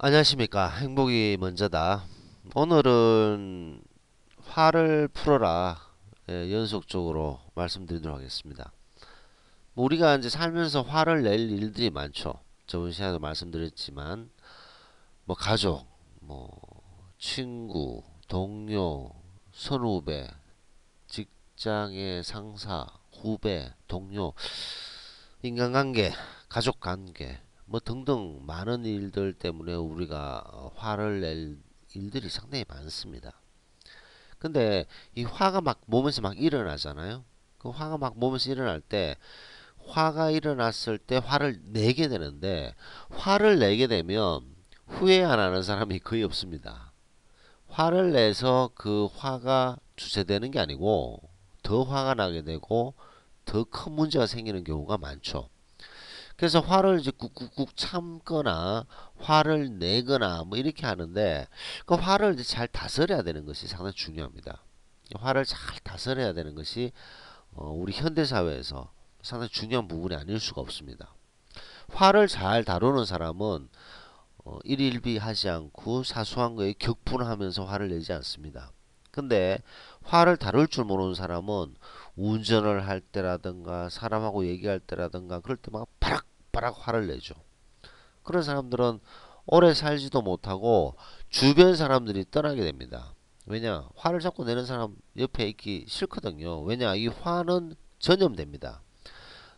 안녕하십니까. 행복이 먼저다. 오늘은 화를 풀어라. 예, 연속적으로 말씀드리도록 하겠습니다. 뭐 우리가 이제 살면서 화를 낼 일들이 많죠. 저번 시간에도 말씀드렸지만 뭐 가족 뭐 친구 동료 선후배 직장의 상사 후배 동료 인간관계 가족관계 뭐 등등 많은 일들 때문에 우리가 어, 화를 낼 일들이 상당히 많습니다. 근데 이 화가 막 몸에서 막 일어나잖아요. 그 화가 막 몸에서 일어날 때 화가 일어났을 때 화를 내게 되는데 화를 내게 되면 후회 안 하는 사람이 거의 없습니다. 화를 내서 그 화가 주체되는 게 아니고 더 화가 나게 되고 더 큰 문제가 생기는 경우가 많죠. 그래서 화를 이제 꾹꾹꾹 참거나 화를 내거나 뭐 이렇게 하는데 그 화를 이제 잘 다스려야 되는 것이 상당히 중요합니다. 화를 잘 다스려야 되는 것이 어 우리 현대 사회에서 상당히 중요한 부분이 아닐 수가 없습니다. 화를 잘 다루는 사람은 어 일일비하지 않고 사소한 거에 격분하면서 화를 내지 않습니다. 근데 화를 다룰 줄 모르는 사람은 운전을 할 때라든가 사람하고 얘기할 때라든가 그럴 때 막 바락바락 화를 내죠. 그런 사람들은 오래 살지도 못하고 주변 사람들이 떠나게 됩니다. 왜냐? 화를 자꾸 내는 사람 옆에 있기 싫거든요. 왜냐? 이 화는 전염됩니다.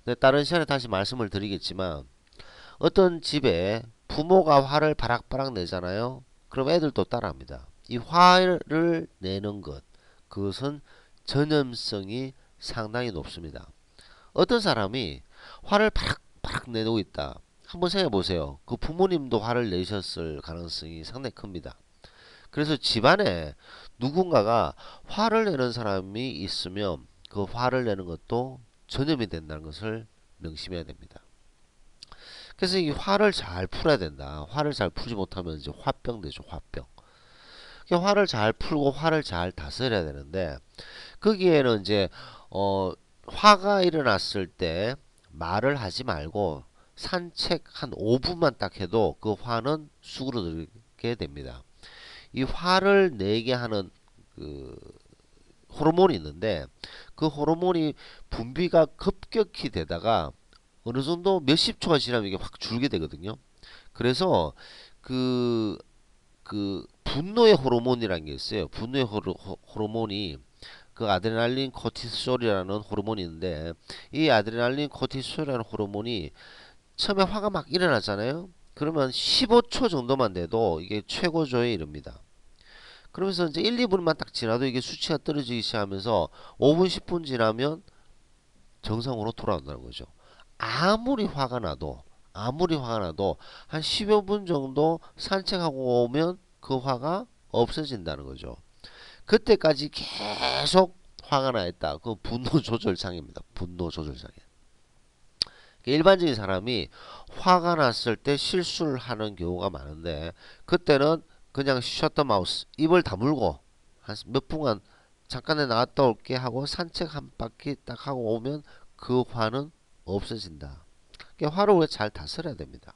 네, 다른 시간에 다시 말씀을 드리겠지만 어떤 집에 부모가 화를 바락바락 내잖아요. 그럼 애들도 따라합니다. 이 화를 내는 것 그것은 전염성이 상당히 높습니다. 어떤 사람이 화를 바락 바락 내고 있다. 한번 생각해 보세요. 그 부모님도 화를 내셨을 가능성이 상당히 큽니다. 그래서 집안에 누군가가 화를 내는 사람이 있으면 그 화를 내는 것도 전염이 된다는 것을 명심해야 됩니다. 그래서 이 화를 잘 풀어야 된다. 화를 잘 풀지 못하면 이제 화병 되죠. 화병. 화를 잘 풀고 화를 잘 다스려야 되는데 거기에는 이제 어 화가 일어났을 때 말을 하지 말고 산책 한 5분만 딱 해도 그 화는 수그러들게 됩니다. 이 화를 내게 하는 그 호르몬이 있는데 그 호르몬이 분비가 급격히 되다가 어느 정도 몇십 초가 지나면 이게 확 줄게 되거든요. 그래서 그, 그, 분노의 호르몬이라는 게 있어요. 분노의 호르, 호르몬이 그 아드레날린 코티솔이라는 호르몬이 있는데 이 아드레날린 코티솔이라는 호르몬이 처음에 화가 막 일어나잖아요. 그러면 15초 정도만 돼도 이게 최고조에 이릅니다. 그러면서 이제 1, 2분만 딱 지나도 이게 수치가 떨어지기 시작하면서 5분, 10분 지나면 정상으로 돌아온다는 거죠. 아무리 화가 나도 아무리 화가 나도 한 10여 분 정도 산책하고 오면 그 화가 없어진다는 거죠. 그때까지 계속 화가 나 있다. 그 분노 조절 장애입니다. 분노 조절 장애. 일반적인 사람이 화가 났을 때 실수를 하는 경우가 많은데 그때는 그냥 셔터 마우스 입을 다물고 한 몇 분간 잠깐에 나갔다 올게 하고 산책 한 바퀴 딱 하고 오면 그 화는 없어진다. 화를 우리가 잘 다스려야 됩니다.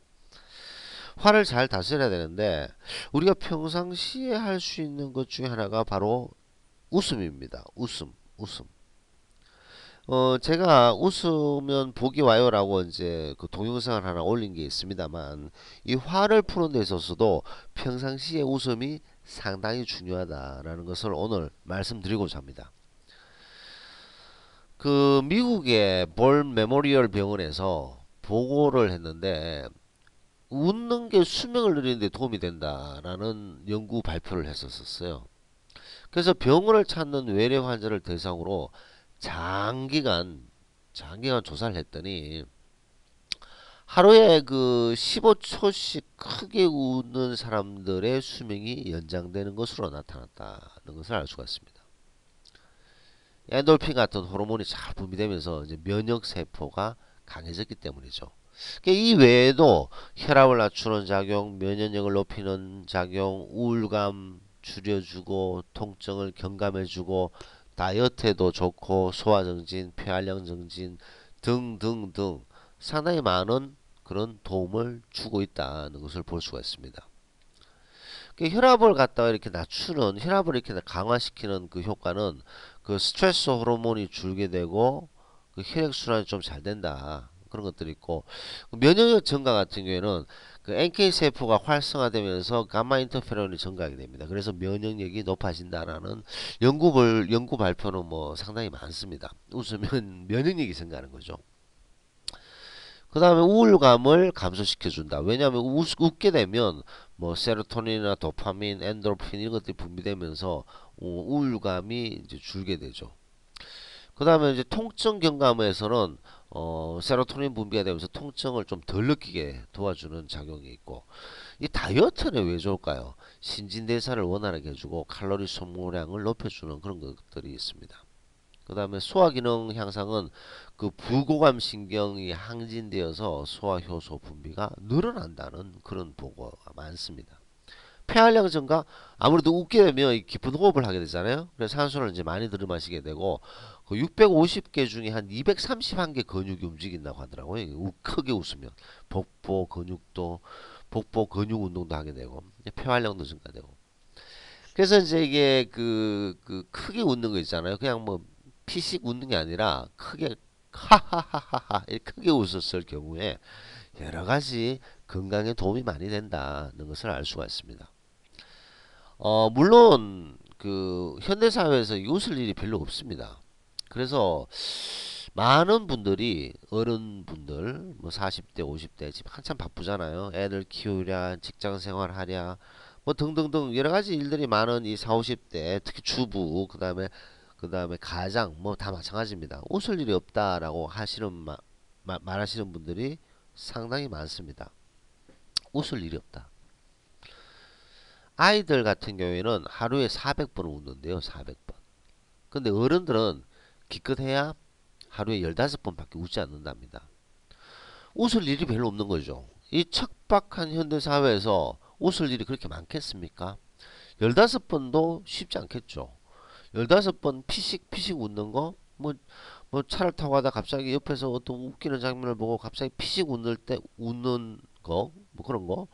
화를 잘 다스려야 되는데 우리가 평상시에 할 수 있는 것 중에 하나가 바로 웃음입니다. 웃음, 웃음. 어, 제가 웃으면 복이 와요라고 이제 그 동영상을 하나 올린 게 있습니다만 이 화를 푸는 데 있어서도 평상시에 웃음이 상당히 중요하다라는 것을 오늘 말씀드리고자 합니다. 그 미국의 볼 메모리얼 병원에서 보고를 했는데 웃는 게 수명을 늘리는데 도움이 된다라는 연구 발표를 했었어요. 그래서 병원을 찾는 외래 환자를 대상으로 장기간 장기간 조사를 했더니 하루에 그 15초씩 크게 웃는 사람들의 수명이 연장되는 것으로 나타났다는 것을 알 수가 있습니다. 엔돌핀 같은 호르몬이 잘 분비되면서 이제 면역 세포가 강해졌기 때문이죠. 그러니까 이 외에도 혈압을 낮추는 작용, 면역력을 높이는 작용, 우울감 줄여주고 통증을 경감해주고 다이어트에도 좋고 소화증진, 폐활량 증진 등등등 상당히 많은 그런 도움을 주고 있다는 것을 볼 수가 있습니다. 그 혈압을 갖다가 이렇게 낮추는 혈압을 이렇게 강화시키는 그 효과는 그 스트레스 호르몬이 줄게 되고 그 혈액 순환이 좀 잘 된다 그런 것들이 있고 면역력 증가 같은 경우에는 그 NK 세포가 활성화되면서 가마 인터페론이 증가하게 됩니다. 그래서 면역력이 높아진다라는 연구 연구 발표는 뭐 상당히 많습니다. 웃으면 면역력이 증가하는 거죠. 그 다음에 우울감을 감소시켜 준다. 왜냐하면 웃, 웃게 되면 뭐 세로토닌이나 도파민, 엔도르핀 이런 것들이 분비되면서 우울감이 이제 줄게 되죠. 그 다음에 이제 통증 경감에서는 어, 세로토닌 분비가 되면서 통증을 좀 덜 느끼게 도와주는 작용이 있고 이 다이어트는 왜 좋을까요? 신진대사를 원활하게 해주고 칼로리 소모량을 높여주는 그런 것들이 있습니다. 그 다음에 소화기능 향상은 그 부고감 신경이 항진되어서 소화효소 분비가 늘어난다는 그런 보고가 많습니다. 폐활량 증가 아무래도 웃게 되면 깊은 호흡을 하게 되잖아요. 그래서 산소를 이제 많이 들이마시게 되고 그 650개 중에 한 231개 근육이 움직인다고 하더라고요. 크게 웃으면 복부 근육도 복부 근육 운동도 하게 되고 폐활량도 증가되고 그래서 이제 이게 그, 그 크게 웃는 거 있잖아요. 그냥 뭐 피식 웃는 게 아니라 크게 하하하하하 크게 웃었을 경우에 여러 가지 건강에 도움이 많이 된다는 것을 알 수가 있습니다. 어, 물론 그 현대 사회에서 웃을 일이 별로 없습니다. 그래서 많은 분들이 어른분들 뭐 40대 50대 지금 한참 바쁘잖아요. 애들 키우랴 직장 생활 하랴 뭐 등등등 여러 가지 일들이 많은 이 40, 50대 특히 주부 그 다음에 그 다음에 가장 뭐 다 마찬가지입니다. 웃을 일이 없다라고 하시는 마, 마, 말하시는 분들이 상당히 많습니다. 웃을 일이 없다. 아이들 같은 경우에는 하루에 400번 웃는데요. 400번. 근데 어른들은 기껏해야 하루에 15번밖에 웃지 않는답니다. 웃을 일이 별로 없는 거죠. 이 척박한 현대사회에서 웃을 일이 그렇게 많겠습니까? 15번도 쉽지 않겠죠. 열다섯 번 피식 피식 웃는 거, 뭐, 뭐 차를 타고 가다 갑자기 옆에서 어떤 웃기는 장면을 보고 갑자기 피식 웃을 때 웃는 거, 뭐 그런 거,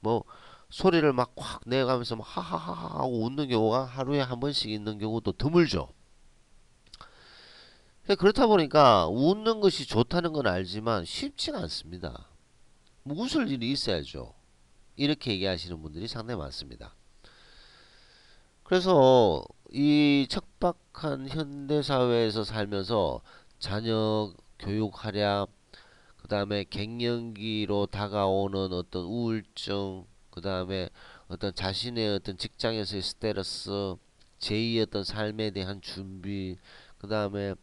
뭐 소리를 막 확 내가면서 막 하하하하 하고 웃는 경우가 하루에 한 번씩 있는 경우도 드물죠. 그렇다 보니까 웃는 것이 좋다는 건 알지만 쉽지가 않습니다. 뭐 웃을 일이 있어야죠. 이렇게 얘기하시는 분들이 상당히 많습니다. 그래서 이 척박한 현대 사회에서 살면서 자녀 교육하랴 그 다음에 갱년기로 다가오는 어떤 우울증 그 다음에 어떤 자신의 어떤 직장에서의 스테러스 제2의 어떤 삶에 대한 준비 그 다음에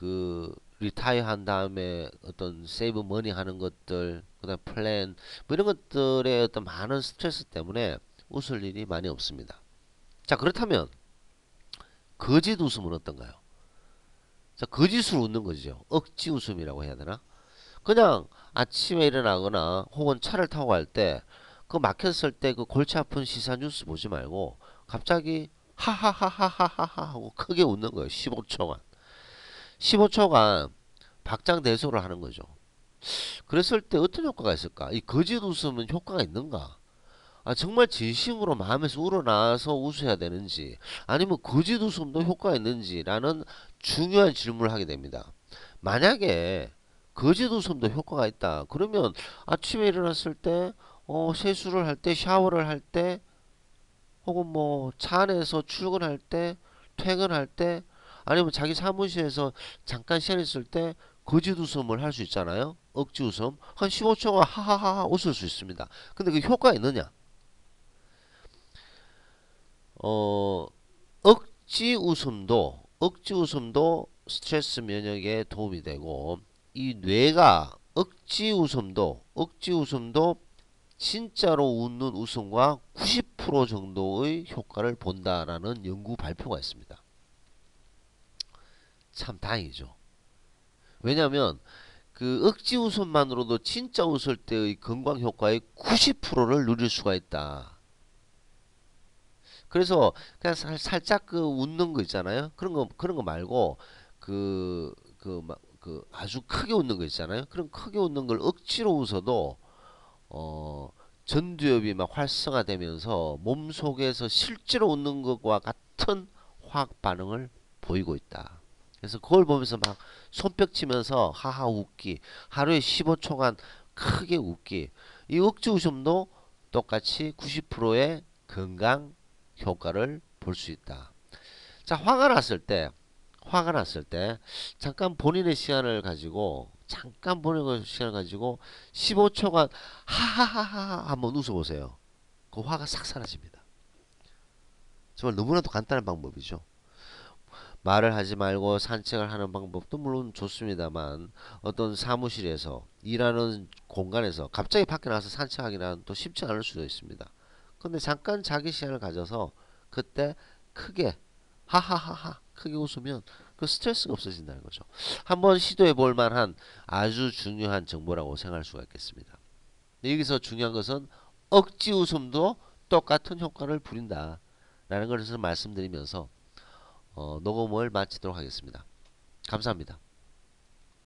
그 리타이어 한 다음에 어떤 세이브 머니 하는 것들 그 다음 플랜 뭐 이런 것들의 어떤 많은 스트레스 때문에 웃을 일이 많이 없습니다 자 그렇다면 거짓 웃음은 어떤가요? 자 거짓으로 웃는 거죠. 억지 웃음이라고 해야 되나? 그냥 아침에 일어나거나 혹은 차를 타고 갈 때 그 막혔을 때 그 골치 아픈 시사 뉴스 보지 말고 갑자기 하하하하하하 하고 크게 웃는 거예요. 15초간. 15초간 박장대소를 하는 거죠. 그랬을 때 어떤 효과가 있을까? 이 거짓 웃음은 효과가 있는가? 아, 정말 진심으로 마음에서 우러나서 웃어야 되는지 아니면 거짓 웃음도 효과가 있는지라는 중요한 질문을 하게 됩니다. 만약에 거짓 웃음도 효과가 있다. 그러면 아침에 일어났을 때 어, 세수를 할 때, 샤워를 할 때, 혹은 뭐 차 안에서 출근할 때, 퇴근할 때, 아니면 자기 사무실에서 잠깐 시간 있을 때 거짓 웃음을 할 수 있잖아요. 억지 웃음. 한 15초간 하하하 웃을 수 있습니다. 근데 그 효과가 있느냐? 어, 억지 웃음도 억지 웃음도 스트레스 면역에 도움이 되고 이 뇌가 억지 웃음도 억지 웃음도 진짜로 웃는 웃음과 90% 정도의 효과를 본다라는 연구 발표가 있습니다. 참 다행이죠. 왜냐하면 그 억지 웃음만으로도 진짜 웃을 때의 건강 효과의 90%를 누릴 수가 있다. 그래서 그냥 살, 살짝 그 웃는 거 있잖아요. 그런 거 그런 거 말고 그 그 막 그 아주 크게 웃는 거 있잖아요. 그런 크게 웃는 걸 억지로 웃어도 어 전두엽이 막 활성화되면서 몸 속에서 실제로 웃는 것과 같은 화학 반응을 보이고 있다. 그래서 그걸 보면서 막 손뼉 치면서 하하 웃기 하루에 15초간 크게 웃기 이 억지 웃음도 똑같이 90%의 건강 효과를 볼 수 있다. 자 화가 났을 때 화가 났을 때 잠깐 본인의 시간을 가지고 잠깐 본인의 시간을 가지고 15초간 하하하하 한번 웃어보세요. 그 화가 싹 사라집니다. 정말 너무나도 간단한 방법이죠. 말을 하지 말고 산책을 하는 방법도 물론 좋습니다만 어떤 사무실에서 일하는 공간에서 갑자기 밖에 나가서 산책하기는 또 쉽지 않을 수도 있습니다. 근데 잠깐 자기 시간을 가져서 그때 크게 하하하하 크게 웃으면 그 스트레스가 없어진다는 거죠. 한번 시도해 볼 만한 아주 중요한 정보라고 생각할 수가 있겠습니다. 여기서 중요한 것은 억지 웃음도 똑같은 효과를 부린다. 라는 것을 말씀드리면서 어, 녹음을 마치도록 하겠습니다. 감사합니다.